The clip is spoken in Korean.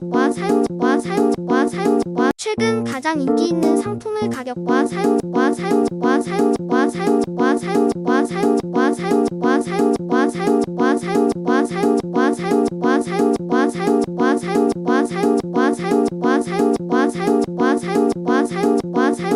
사용과 사용과 최근 가장 인기 있는 상품의 가격과 사용과 사용과 사용과 사용과 사용과 사용과 사용과 사용과 사용과 사용 사용자와 사용자와 사용자와 사용자와 사용자와 사용자와 사용자와 사용자와 사용자와 사용자와 사용자와 사용자와 사용자와 사용자와 사용자와 사용